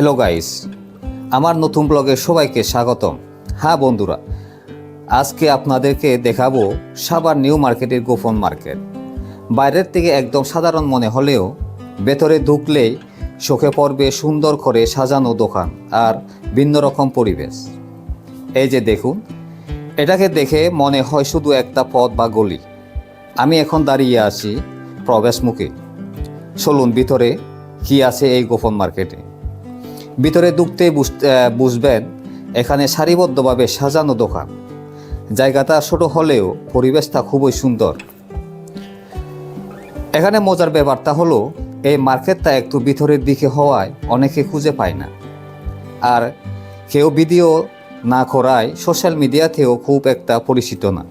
Hello guys আমার নতুন ব্লগে সবাইকে স্বাগতম। হ্যাঁ বন্ধুরা, আজকে আপনাদেরকে দেখাবো সাবার নিউ মার্কেটের গোপন মার্কেট। বাইরের থেকে একদম সাধারণ মনে হলেও ভেতরে ঢুকলেই চোখে পড়বে সুন্দর করে সাজানো দোকান আর ভিন্ন রকম পরিবেশ। এই যে দেখুন, এটাকে দেখে মনে হয় শুধু একটা পথ বা গলি। আমি এখন দাঁড়িয়ে আছি প্রবেশ মুখে। চলুন ভিতরে কি আছে এই গোপন মার্কেটে। ভিতরে ঢুকতে বুঝ- বুঝবেন, এখানে সারিবদ্ধভাবে সাজানো দোকান। জায়গাটা ছোট হলেও পরিবেশটা খুবই সুন্দর। এখানে মজার ব্যাপারটা হলো, এই মার্কেটটা একটু ভিতরের দিকে হওয়ায় অনেকে খুঁজে পায় না। আর কেউ ভিডিও না করায় সোশ্যাল মিডিয়াতেও খুব একটা পরিচিত না।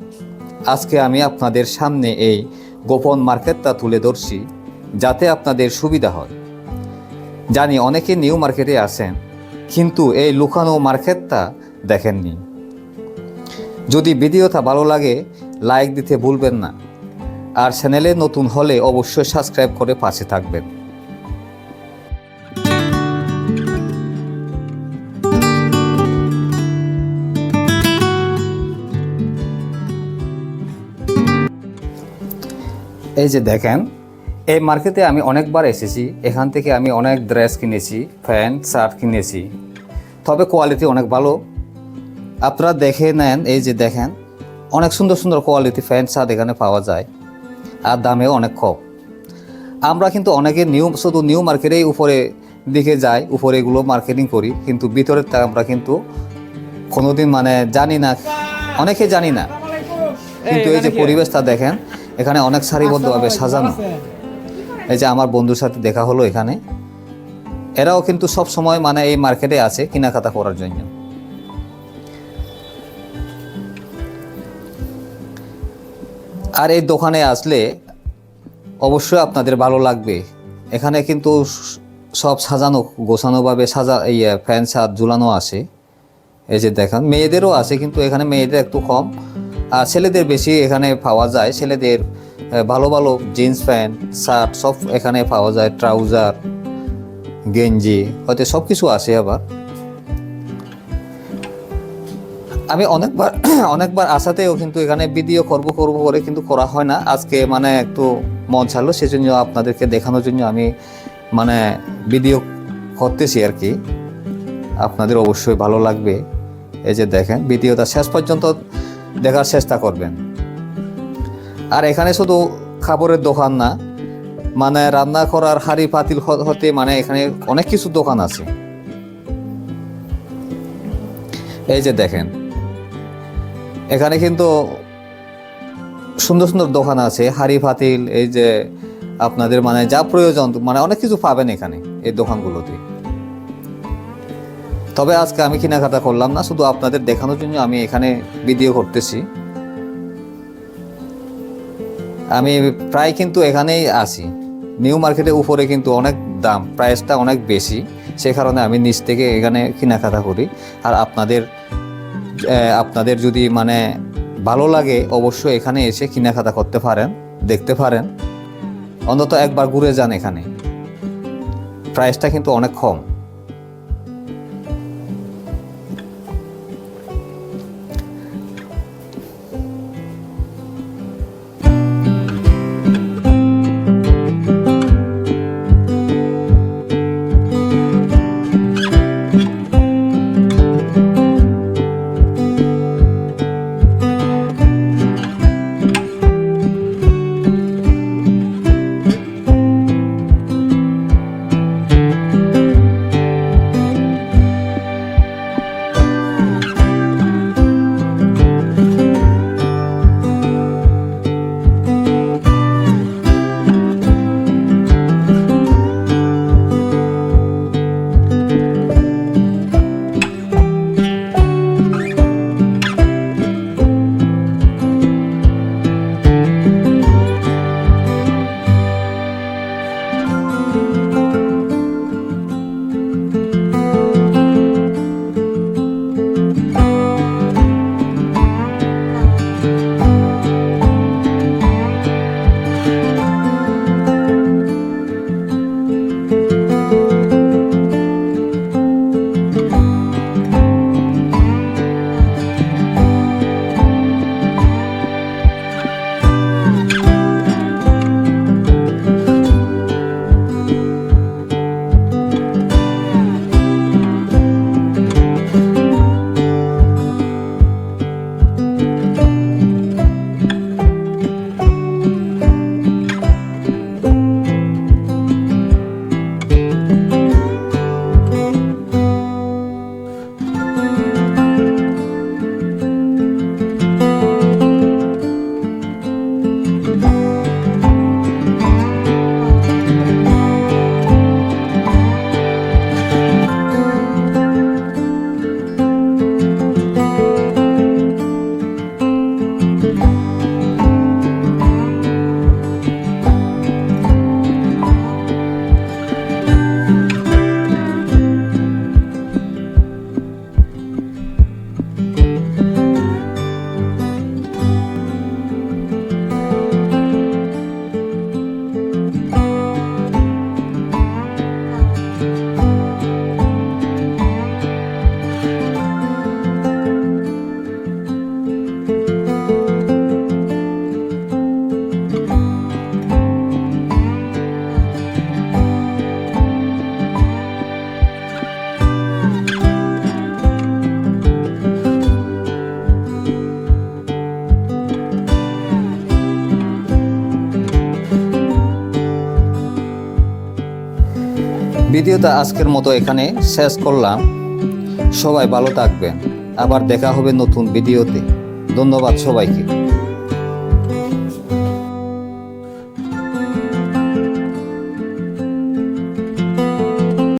আজকে আমি আপনাদের সামনে এই গোপন মার্কেটটা তুলে ধরছি, যাতে আপনাদের সুবিধা হয়। জানি অনেকে নিউ মার্কেটে আসেন কিন্তু এই লুকানো মার্কেটটা দেখেননি। যদি ভিডিওটা ভালো লাগে লাইক দিতে ভুলবেন না। আর চ্যানেলে নতুন হলে অবশ্যই সাবস্ক্রাইব করে পাশে থাকবেন। এই যে দেখেন এই মার্কেটে আমি অনেকবার এসেছি। এখান থেকে আমি অনেক ড্রেস কিনেছি প্যান্ট শার্ট কিনেছি। তবে কোয়ালিটি অনেক ভালো। আপনারা দেখে নেন এই যে দেখেন অনেক সুন্দর সুন্দর কোয়ালিটি প্যান্ট শার্ট এখানে পাওয়া যায় আর দামেও অনেক কম। আমরা কিন্তু অনেকে নিউ শুধু নিউ মার্কেটেই উপরে দিকে যাই উপরে এগুলো মার্কেটিং করি। কিন্তু ভিতরের তা আমরা কিন্তু কোনোদিন মানে জানি না অনেকে জানি না। কিন্তু এই যে পরিবেশটা দেখেন এখানে অনেক সারিবদ্ধভাবে সাজানো। এই যে আমার বন্ধুর সাথে দেখা হলো এখানে, এরাও কিন্তু সব সময় মানে এই মার্কেটে আছে কেনাকাটা করার জন্য। আর এই দোকানে আসলে অবশ্যই আপনাদের ভালো লাগবে। এখানে কিন্তু সব সাজানো, গোছানোভাবে সাজা, এই ফ্যান ছাদ ঝুলানো আছে। এই যে দেখেন, মেয়েদেরও আছে কিন্তু এখানে মেয়েদের একটু কম। আর ছেলেদের বেশি এখানে পাওয়া যায়, ছেলেদের ভালো ভালো জিন্স প্যান্ট, শার্ট সব এখানে পাওয়া যায়, ট্রাউজার, গেঞ্জি, হয়তো সব কিছু আছে আবার। আমি অনেকবার অনেকবার আসাতেও কিন্তু এখানে ভিডিও করব করব করে কিন্তু করা হয় না। আজকে মানে একটু মন ছাড়লো, সেজন্য আপনাদেরকে দেখানোর জন্য আমি মানে ভিডিও করতেছি আর কি। আপনাদের অবশ্যই ভালো লাগবে। এই যে দেখেন ভিডিওটা শেষ পর্যন্ত দেখার চেষ্টা করবেন। আর এখানে শুধু খাবারের দোকান না মানে রান্না করার হাড়ি পাতিল হতে মানে এখানে অনেক কিছু দোকান আছে। এই যে দেখেন, এখানে কিন্তু সুন্দর সুন্দর দোকান আছে, হাড়ি পাতিল, এই যে আপনাদের মানে যা প্রয়োজন মানে অনেক কিছু পাবেন এখানে, এই দোকানগুলোতে। তবে আজকে আমি কেনাকাটা করলাম না, শুধু আপনাদের দেখানোর জন্য আমি এখানে ভিডিও করতেছি। আমি প্রায় কিন্তু এখানেই আসি নিউ মার্কেটের উপরে কিন্তু অনেক দাম প্রাইসটা অনেক বেশি। সে কারণে আমি নিচ থেকে এখানে কেনাকাটা করি। আর আপনাদের আপনাদের যদি মানে ভালো লাগে, অবশ্যই এখানে এসে কেনাকাটা করতে পারেন, দেখতে পারেন। অন্তত একবার ঘুরে যান এখানে। প্রাইসটা কিন্তু অনেক কম। ভিডিওটা আজকের মতো এখানে শেষ করলাম। সবাই ভালো থাকবেন। আবার দেখা হবে নতুন ভিডিওতে। ধন্যবাদ সবাইকে।